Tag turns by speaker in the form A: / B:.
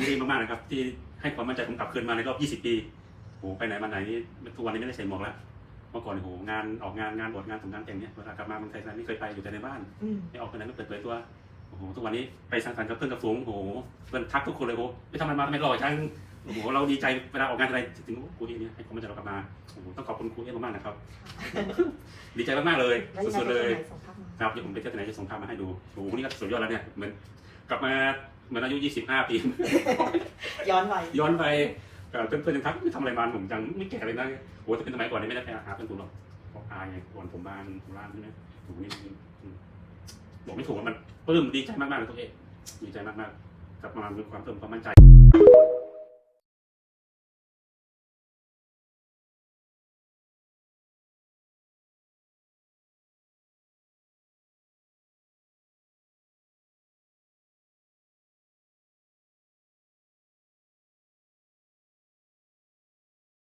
A: คุณเอมากๆนะครับ ที่ให้ความมั่นใจผมกลับคืนมาในรอบ 20 ปีโอ้โหไปไหนมาไหนนี่ทุกวันนี้ไม่ได้ใส่หมวกแล้วเมื่อก่อนโอ้โหงานออกงานงานบวชงานสงกรานต์แต่งเนี่ยเวลากลับมาเมืองไทยไม่เคยไปอยู่แต่ในบ้าน
B: อืม
A: ไม่ออกไปไหนไม่เปิดเผยตัวโอ้โหทุกวันนี้ไปสังสรรค์กับเพื่อนกับฝูงโอ้โหเพื่อนทักทุกคนเลยโอ้โหไปทำอะไรมาทำไมหล่อจังโอ้โหเราดีใจเวลาออกงานอะไรถึงครูเอเนี่ยให้ความมั่นใจเรากลับมาโอ้โหต้องขอบคุณครูเอมากๆนะครับ ดีใจมากๆเลย
B: แล้วยังไง
A: สุดๆเลย
B: ไปส่งภาพมา
A: ครับเดี๋ยวผมไปเที่ยวที่ไหนจะส่งภาพมาให้ดูโอ้โหนี่ก็สุดยอดแล้วเนี่ย เหมือนกลับมา เหมือนอายุ 25 ปี
B: ย้อนไป
A: ย้อนไปเอ่อเพื่อนๆยังทักไม่ทำอะไรมาผมจังไม่แก่เลยนะโอ้แต่เป็นสมัยก่อนนี่ไม่ได้ไปหาเพื่อนผมหรอกเพราะอายไงก่อนผมบานผมร่างใช่ไหมโอ้โหนี่อืมบอกไม่ถูกว่ามันปลื้มดีใจมากๆเลยตัวเองดีใจมากๆกลับมามีความเพิ่มความมั่นใจ